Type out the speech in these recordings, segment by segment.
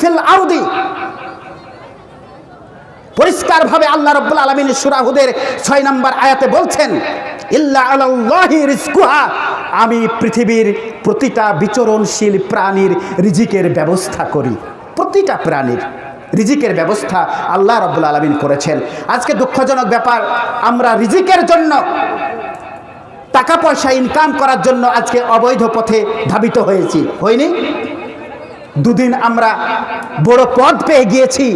Feel আরদি। পরিষ্কারভাবে আল্লাহ রব্বুল আলমিন সুরাহুদের ছয় নম্বর আয়াতে বলছেন আমি পৃথিবীর প্রতিটা বিচরণশীল প্রাণীর রিজিকের ব্যবস্থা করি। প্রতিটা প্রাণীর রিজিকের ব্যবস্থা আল্লাহ রব্বুল আলমিন করেছেন। আজকে দুঃখজনক ব্যাপার, আমরা রিজিকের জন্য টাকা পয়সা ইনকাম করার জন্য আজকে অবৈধ পথে ধাবিত হয়েছি। হয়নি? দুদিন আমরা বড় পদ পেয়ে গিয়েছি।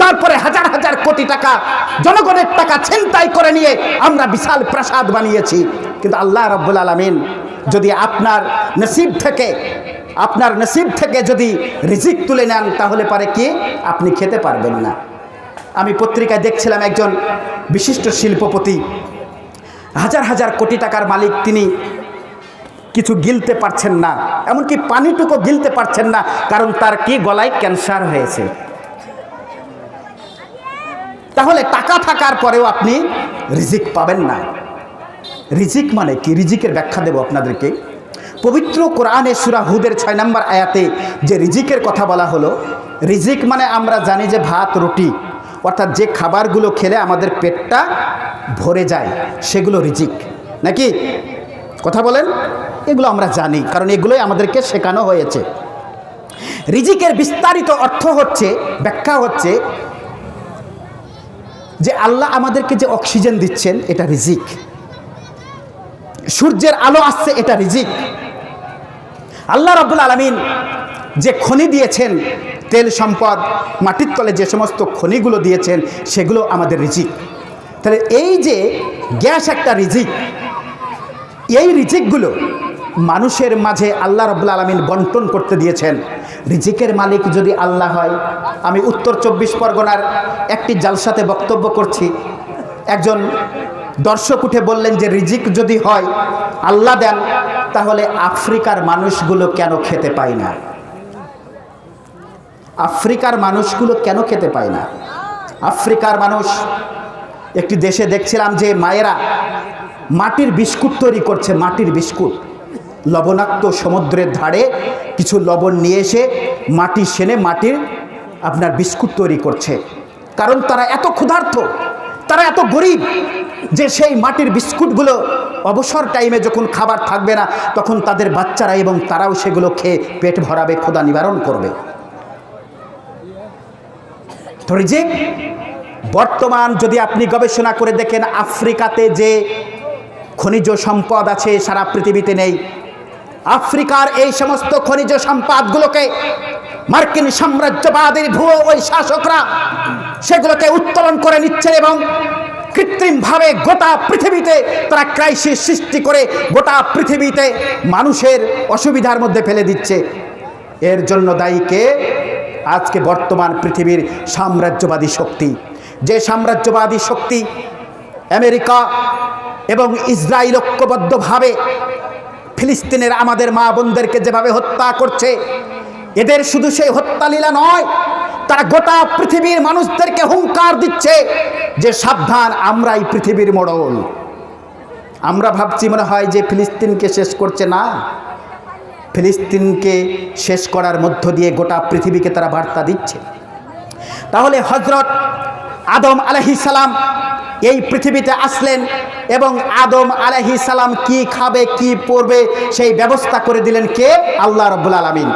তারপরে হাজার হাজার কোটি টাকা, জনগণের টাকা ছিনতাই করে নিয়ে আমরা বিশাল প্রাসাদ বানিয়েছি। কিন্তু আল্লাহ রব্বুল আলমিন যদি আপনার নসিব থেকে, আপনার নসিব থেকে যদি রিজিক তুলে নেন, তাহলে পারে কি? আপনি খেতে পারবেন না। আমি পত্রিকায় দেখছিলাম একজন বিশিষ্ট শিল্পপতি। হাজার হাজার কোটি টাকার মালিক তিনি কিছু গিলতে পারছেন না, এমনকি পানিটুকু গিলতে পারছেন না, কারণ তার কি গলায় ক্যান্সার হয়েছে? তাহলে টাকা থাকার পরেও আপনি রিজিক পাবেন না। রিজিক মানে কি? রিজিকের ব্যাখ্যা দেব আপনাদেরকে। পবিত্র কোরআনে সুরা হুদের ছয় নম্বর আয়াতে যে রিজিকের কথা বলা হলো, রিজিক মানে আমরা জানি যে ভাত, রুটি, অর্থাৎ যে খাবারগুলো খেলে আমাদের পেটটা ভরে যায়, সেগুলো রিজিক। নাকি? কথা বলেন? এগুলো আমরা জানি, কারণ এগুলোই আমাদেরকে শেখানো হয়েছে। রিজিকের বিস্তারিত অর্থ হচ্ছে, ব্যাখ্যা হচ্ছে যে আল্লাহ আমাদেরকে যে অক্সিজেন দিচ্ছেন, এটা রিজিক। সূর্যের আলো আসছে, এটা রিজিক। আল্লাহ রাবুল আলমিন যে খনি দিয়েছেন, তেল সম্পদ, মাটির তলে যে সমস্ত খনিগুলো দিয়েছেন, সেগুলো আমাদের রিজিক। তাহলে এই যে গ্যাস একটা রিজিক এই রিজিকগুলো মানুষের মাঝে আল্লাহ রব্লা আলমিন বন্টন করতে দিয়েছেন। রিজিকের মালিক যদি আল্লাহ হয়, আমি উত্তর চব্বিশ পরগনার একটি জালসাতে বক্তব্য করছি। একজন দর্শক উঠে বললেন যে, রিজিক যদি হয়, আল্লাহ দেন, তাহলে আফ্রিকার মানুষগুলো কেন খেতে পায় না? আফ্রিকার মানুষগুলো কেন খেতে পায় না? আফ্রিকার মানুষ, একটি দেশে দেখছিলাম যে, মায়েরা মাটির বিস্কুট তৈরি করছে, মাটির বিস্কুট। লবণাক্ত সমুদ্রের ধারে কিছু লবণ নিয়ে এসে মাটি সেনে মাটির আপনার বিস্কুট তৈরি করছে। কারণ তারা এত ক্ষুধার্ত, তারা এত গরিব যে সেই মাটির বিস্কুটগুলো অবসর টাইমে যখন খাবার থাকবে না, তখন তাদের বাচ্চারা এবং তারাও সেগুলো খেয়ে পেট ভরাবে, ক্ষুধা নিবারণ করবে। তো যে, বর্তমান যদি আপনি গবেষণা করে দেখেন, আফ্রিকাতে যে খনিজ সম্পদ আছে, সারা পৃথিবীতে নেই। আফ্রিকার এই সমস্ত খনিজ সম্পদগুলোকে মার্কিন সাম্রাজ্যবাদীর ভুয়ো ওই শাসকরা সেগুলোকে উত্তোলন করে নিচ্ছেন এবং কৃত্রিমভাবে গোটা পৃথিবীতে তারা ক্রাইসিস সৃষ্টি করে গোটা পৃথিবীতে মানুষের অসুবিধার মধ্যে ফেলে দিচ্ছে। এর জন্য দায়ী কে? আজকে বর্তমান পৃথিবীর সাম্রাজ্যবাদী শক্তি। যে সাম্রাজ্যবাদী শক্তি আমেরিকা এবং ইসরায়েল ঐক্যবদ্ধভাবে ফিলিস্তিনের আমাদের মা বোনদেরকে যেভাবে হত্যা করছে, এদের শুধু সেই হত্যালীলা নয়, তারা গোটা পৃথিবীর মানুষদেরকে হুঙ্কার দিচ্ছে যে সাবধান, আমরাই পৃথিবীর মোড়ল। আমরা ভাবছি মনে হয় যে ফিলিস্তিনকে শেষ করছে না। ফিলিস্তিনকে শেষ করার মধ্য দিয়ে গোটা পৃথিবীকে তারা বার্তা দিচ্ছে। তাহলে হজরত আদম আলহি সালাম এই পৃথিবীতে আসলেন এবং আদম আলহি সালাম কি খাবে, কি পরবে, সেই ব্যবস্থা করে দিলেন কে? আল্লাহ রব্বুল আলমিন।